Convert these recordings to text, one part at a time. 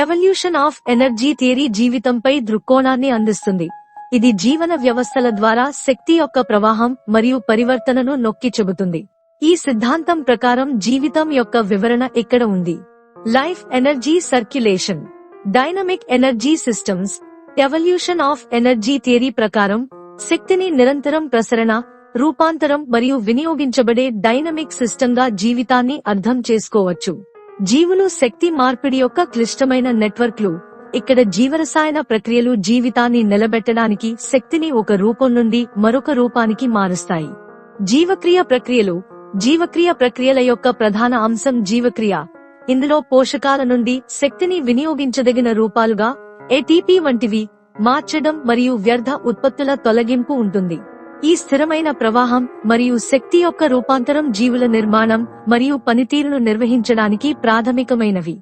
Evolution of energy theory జీవితంపై దృక్కోణాన్ని అందిస్తుంది. ఇది జీవన వ్యవస్థల ద్వారా శక్తి యొక్క ప్రవాహం మరియు పరివర్తనను నొక్కి చెబుతుంది. ఈ సిద్ధాంతం ప్రకారం జీవితం యొక్క వివరణ ఇక్కడ ఉంది? Life energy circulation dynamic energy systems evolution of energy theory ప్రకారం శక్తిని నిరంతరం ప్రసరణ రూపాంతరం మరియు వినియోగించబడే డైనమిక్ సిస్టంగా జీవితాన్ని అర్థం చేసుకోవచ్చు. జీవులు శక్తి మార్పిడి యొక్క క్లిష్టమైన నెట్వర్క్లు. ఇక్కడ జీవరసాయన ప్రక్రియలు జీవితాన్ని నిలబెట్టడానికి శక్తిని ఒక రూపం నుండి మరొక రూపానికి మారుస్తాయి. జీవక్రియ ప్రక్రియలు. జీవక్రియ ప్రక్రియల యొక్క ప్రధాన అంశం జీవక్రియ. ఇందులో పోషకాల నుండి శక్తిని వినియోగించదగిన రూపాలుగా ఏటీపీ వంటివి మార్చడం మరియు వ్యర్థ ఉత్పత్తుల తొలగింపు ఉంటుంది. ఈ స్థిరమైన ప్రవాహం మరియు శక్తి యొక్క రూపాంతరం జీవుల నిర్మాణం మరియు పనితీరును నిర్వహించడానికి ప్రాథమికమైనవి.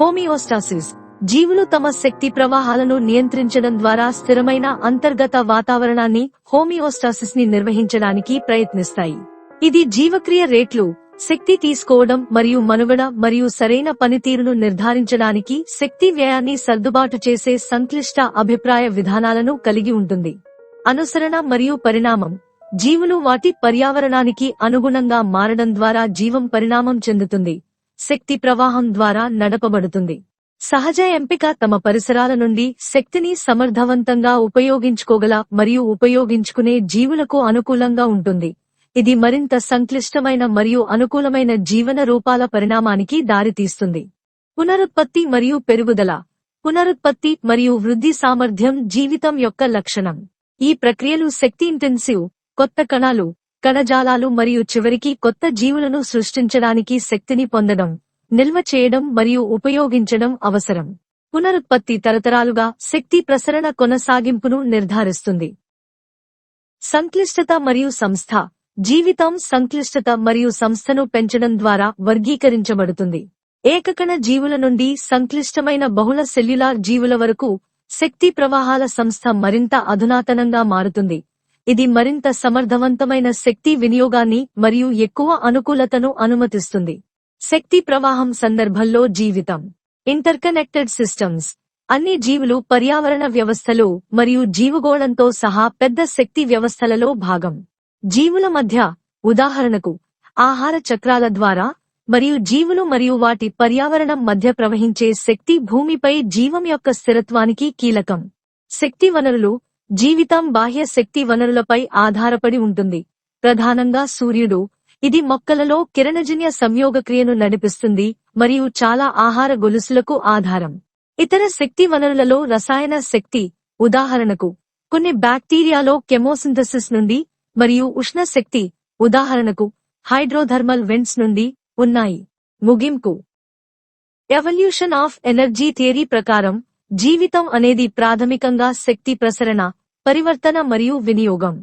హోమియోస్టాసిస్. జీవులు తమ శక్తి ప్రవాహాలను నియంత్రించడం ద్వారా స్థిరమైన అంతర్గత వాతావరణాన్ని హోమియోస్టాసిస్ని నిర్వహించడానికి ప్రయత్నిస్తాయి. ఇది జీవక్రియ రేట్లు శక్తి తీసుకోవడం మరియు మనుగడ మరియు సరైన పనితీరును నిర్ధారించడానికి శక్తి వ్యయాన్ని సర్దుబాటు చేసే సంక్లిష్ట అభిప్రాయ విధానాలను కలిగి ఉంటుంది. అనుసరణ మరియు పరిణామం. జీవులు వాటి పర్యావరణానికి అనుగుణంగా మారడం ద్వారా జీవం పరిణామం చెందుతుంది. శక్తి ప్రవాహం ద్వారా నడపబడుతుంది. సహజ ఎంపిక తమ పరిసరాల నుండి శక్తిని సమర్థవంతంగా ఉపయోగించుకోగల మరియు ఉపయోగించుకునే జీవులకు అనుకూలంగా ఉంటుంది. ఇది మరింత సంక్లిష్టమైన మరియు అనుకూలమైన జీవన రూపాల పరిణామానికి దారితీస్తుంది. పునరుత్పత్తి మరియు పెరుగుదల. పునరుత్పత్తి మరియు వృద్ధి సామర్థ్యం జీవితం యొక్క లక్షణం. ఈ ప్రక్రియలు శక్తి ఇంటెన్సివ్ కొత్త కణాలు కణజాలాలు మరియు చివరికి కొత్త జీవులను సృష్టించడానికి శక్తిని పొందడం నిల్వ చేయడం మరియు ఉపయోగించడం అవసరం. పునరుత్పత్తి తరతరాలుగా శక్తి ప్రసరణ కొనసాగింపును నిర్ధారిస్తుంది. సంక్లిష్టత మరియు సంస్థ జీవితం సంక్లిష్టత మరియు సంస్థను పెంచడం ద్వారా వర్గీకరించబడుతుంది. ఏకకణ జీవుల నుండి సంక్లిష్టమైన బహుళ సెల్యులార్ జీవుల వరకు శక్తి ప్రవాహాల సంస్థ మరింత అధునాతనంగా మారుతుంది. ఇది మరింత సమర్థవంతమైన శక్తి వినియోగాన్ని మరియు ఎక్కువ అనుకూలతను అనుమతిస్తుంది. శక్తి ప్రవాహం సందర్భంలో జీవితం. Interconnected systems. అన్ని జీవులు పర్యావరణ వ్యవస్థలు మరియు జీవగోళంతో సహా పెద్ద శక్తి వ్యవస్థలలో భాగం. జీవుల మధ్య ఉదాహరణకు ఆహార చక్రాల ద్వారా మరియు జీవులు మరియు వాటి పర్యావరణం మధ్య ప్రవహించే శక్తి భూమిపై జీవం యొక్క స్థిరత్వానికి కీలకం. శక్తి వనరులు జీవితం బాహ్య శక్తి వనరులపై ఆధారపడి ఉంటుంది. ప్రధానంగా సూర్యుడు ఇది మొక్కలలో కిరణజన్య సంయోగక్రియను నడిపిస్తుంది మరియు చాలా ఆహార గొలుసులకు ఆధారం. ఇతర శక్తి వనరులలో రసాయన శక్తి ఉదాహరణకు కొన్ని బ్యాక్టీరియాలో కెమోసింథసిస్ నుండి మరియు ఉష్ణ శక్తి ఉదాహరణకు హైడ్రోథర్మల్ వెంట్స్ నుండి ఉన్నాయి. ముగింపు. ఎవల్యూషన్ ఆఫ్ ఎనర్జీ థియరీ ప్రకారం జీవితం అనేది ప్రాథమికంగా శక్తి ప్రసరణ పరివర్తన మరియు వినియోగం.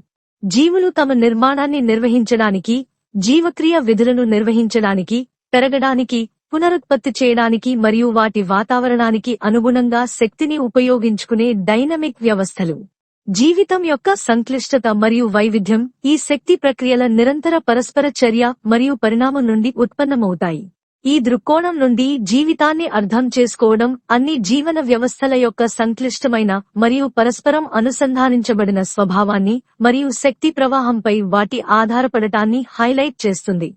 జీవులు తమ నిర్మాణాన్ని నిర్వహించడానికి జీవక్రియ విధులను నిర్వహించడానికి పెరగడానికి పునరుత్పత్తి చేయడానికి మరియు వాటి వాతావరణానికి అనుగుణంగా శక్తిని ఉపయోగించుకునే డైనమిక్ వ్యవస్థలు. జీవితం యొక్క సంక్లిష్టత మరియు వైవిధ్యం ఈ శక్తి ప్రక్రియల నిరంతర పరస్పర చర్య మరియు పరిణామం నుండి ఉత్పన్నమవుతాయి. ఈ దృక్కోణం నుండి జీవితాన్ని అర్థం చేసుకోవడం అన్ని జీవన వ్యవస్థల యొక్క సంక్లిష్టమైన మరియు పరస్పరం అనుసంధానించబడిన స్వభావాన్ని మరియు శక్తి ప్రవాహంపై వాటి ఆధారపడటాన్ని హైలైట్ చేస్తుంది.